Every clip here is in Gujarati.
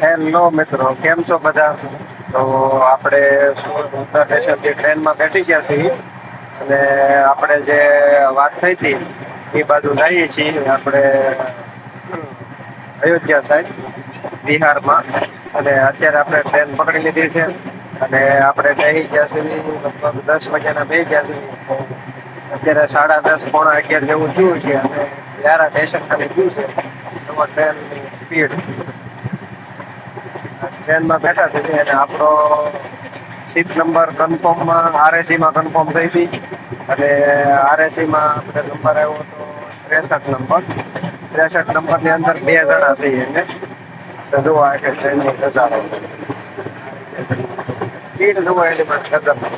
હેલો મિત્રો, કેમ છો બધા? તો આપણે સુરત સ્ટેશનથી ટ્રેનમાં બેઠી ગયા છીએ અને આપણે જે વાત થઈ હતી, એ બાજુ જઈએ છીએ. આપણે અયોધ્યા સાહેબ બિહારમાં. અને અત્યારે આપણે ટ્રેન પકડી લીધી છે અને આપણે જઈ ગયા છીએ લગભગ દસ વાગ્યાના બે ગયા છીએ. અત્યારે સાડા દસ, પોણા અગિયાર જેવું થયું છે અને યારા સ્ટેશન ખાલી થયું છે. ટ્રેનની સ્પીડ ટ્રેનમાં બેઠા છે અને આપણો સીટ નંબર કન્ફર્મમાં આરએસીમાં કન્ફર્મ થઈ હતી અને આરએસીમાં આપણે નંબર આવ્યો હતો ત્રેસઠ નંબર. ત્રેસઠ નંબરની અંદર બે જણા છીએ એને. તો જુઓ આ કે ટ્રેનની નજારો સ્પીડ જુઓ એની પણ ખતરનાક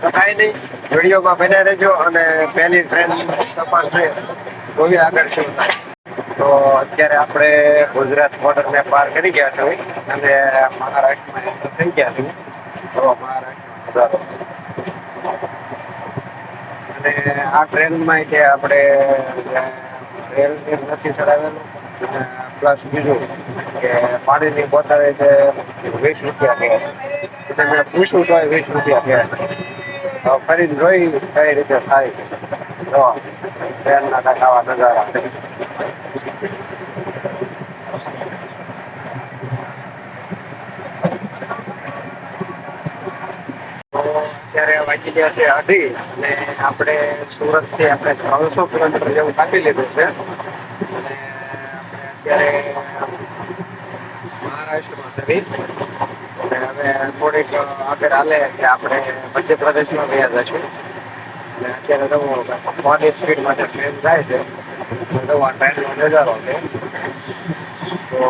તો કાંઈ નહીં, વિડીયોમાં બન્યા રહેજો અને પહેલી ટ્રેન તપાસ છે. જોઈએ આગળ શું થાય. તો અત્યારે આપણે ગુજરાત બોર્ડરને પાર કરી ગયા છે અને મહારાષ્ટ્રમાં એન્ટર થઈ ગયા છે તો મહારાષ્ટ્ર અને આ ટ્રેનમાં જે આપણે રેલ નથી ચડાવેલું પ્લસ બીજું કે પાણીની બોટલ છે વીસ રૂપિયા કે તમે પૂછ્યું તો વીસ રૂપિયા કે તો ફરીને જોઈ કઈ રીતે થાય જો ટ્રેનના વાગી ગયા છે અઢી અને આપણે સુરતથી આપણે ત્રણસો કિલોમીટર જેવું કાપી લીધું છે. અને અત્યારે મહારાષ્ટ્રમાં જવી હવે થોડીક આગળ હાલે કે આપણે મધ્યપ્રદેશમાં ગયા જશું. અત્યારે તો મોડી સ્પીડ માટે ટ્રેન જાય છે. તો વન ટાઈમ ટ્રેનનો નજારો છે. તો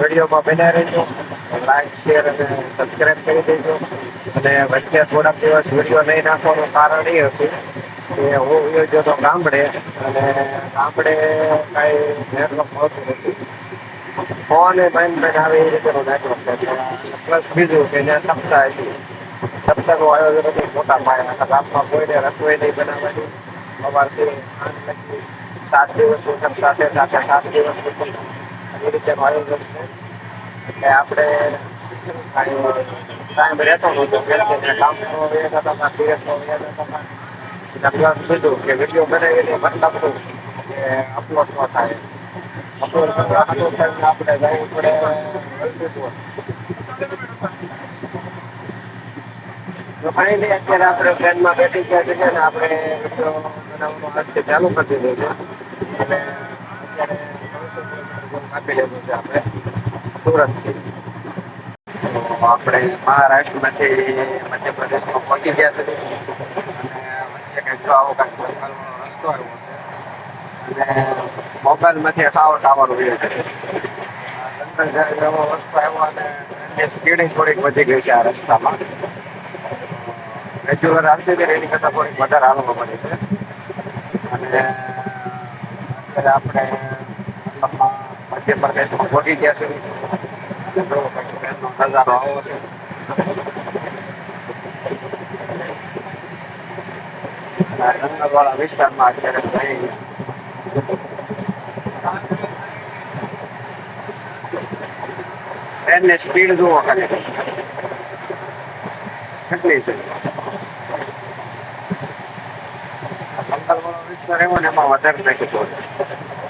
વિડીયોમાં બન્યા રહેજો. લાઈક શેર અને સબસ્ક્રાઈબ કરી દેજો. અને વચ્ચે થોડાક દિવસ વીડિયો નહીં નાખવાનું કારણ એ હતું કે હું ગયો હતો ગામડે અને ગામડે કાંઈ નેટવર્ક મળતું નથી. ફોન એ મેન આવે એ રીતે નેટવર્ક પ્લસ બીજું કે જ્યાં સપ્તાહ હતી. સપ્તાહનું આયોજન હતું મોટા પાયે ગામમાં કોઈને રસોઈ નહીં બનાવવાની. સવારથી લગી સાત દિવસ છે સાથે સાત દિવસ સપ્તાહ. એ રીતેનું આયોજન છે. એટલે આપણે ટાઈમ રહેતો નહોતો કેમ કે કામનો વ્યય થતા હતા સિરિયસનો વ્યય થતા હતા એટલે પ્લસ કે વીડિયો બનાવીને મતલબ શું કે અપલોડ ન થાય. અપલોડ કરવા થઈને આપણે જવું પડે ફાઇનલી અત્યારે આપણે ટ્રેનમાં બેઠી ગયા છીએ ને આપણે મિત્રો બનાવવાનું ચાલુ કરી દીધું છે. અને આપી લીધું છે આપણે સુરતથી. તો આપણે મહારાષ્ટ્રમાંથી મધ્યપ્રદેશમાં પહોંચી ગયા છે અને વચ્ચે કંઈક આવો રસ્તો આવ્યો છે. અને મોબાઈલમાંથી સાવ ટાવર ઊભી છે. જંગલ જાય એવો રસ્તો આવ્યો અને સ્પીડિંગ થોડીક વધી ગઈ છે આ રસ્તામાં. રેગ્યુલર આવી હતી એની કરતાં થોડીક વધારે આનંદ મળી છે. અને અત્યારે આપણે મધ્ય મધ્યપ્રદેશમાં પહોંચી ગયા છે. નજારો આવો છે. વિસ્તારમાં અત્યારે જઈ ટ્રેનની સ્પીડ જુઓ ખાલી. કેટલી છે? それもね、まあ、渡れないことです。